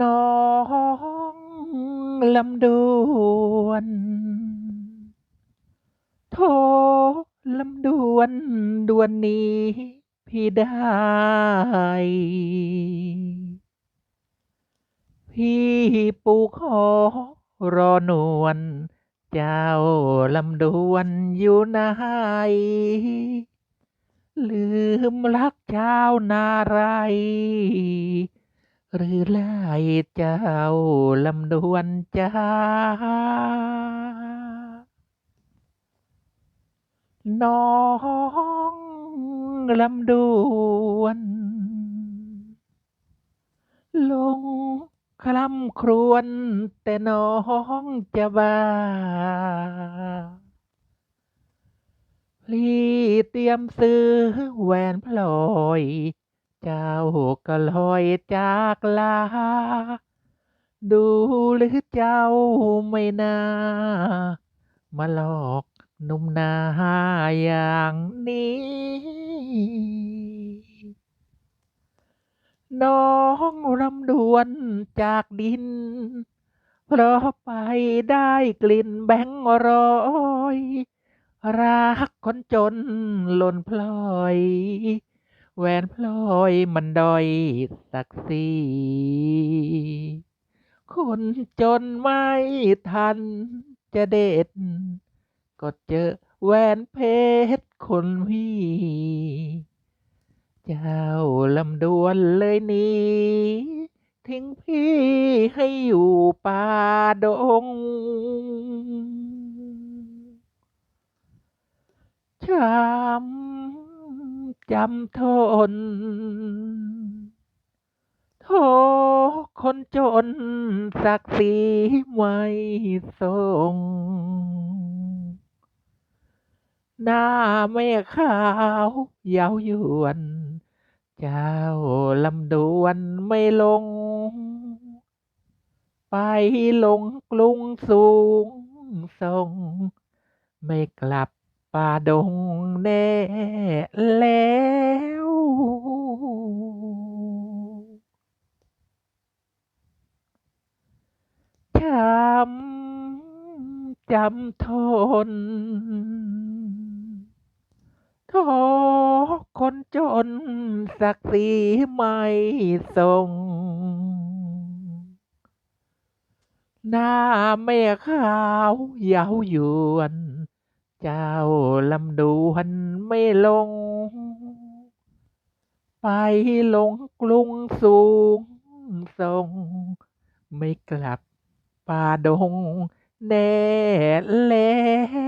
น้องลำดวนโทลำดวนดวนนี้พี่ได้ พี่ปูขอรอนวลเจ้าลำดวนอยู่ไหนลืมรักเจ้านาไร หรือไล่เจ้าลำดวนจ้าน้องลำดวน ลงคร่ำครวญแต่น้องจะบ้าพี่เตรียมซื้อแหวนพลอย เจ้าก็ลอยจากลา ดูหรือเจ้าไม่น่า มาหลอกนุ่มนาอย่างนี้ น้องรำดวนจากดิน เพราะไปได้กลิ่นแบงร้อย รักคนจนหล่นพลอย แหวนพลอยมันดอยศักดิ์ศรีคนจนไม่ทันจะเด็ด ก็เจอแหวนเพชรคนพี่ เจ้าลำดวนเลยนีทิ้งพี่ให้อยู่ป่าดง ช้ำ จำทน โทคนจนศักดิ์ศรีไม่ทรงหน้าไม่ขาวเย้ายวน เจ้าลำดวนไม่ลง ไปลงกรุงสูงส่งไม่กลับ ป่าดงแน่แล้วช้ำจำทนโทคนจนศักดิ์ศรีไม่ทรงหน้าไม่ขาวเย้ายวน เจ้าลำดวนไม่ลง ไปหลงกรุงสูงส่ง ไม่กลับป่าดงแน่แล้ว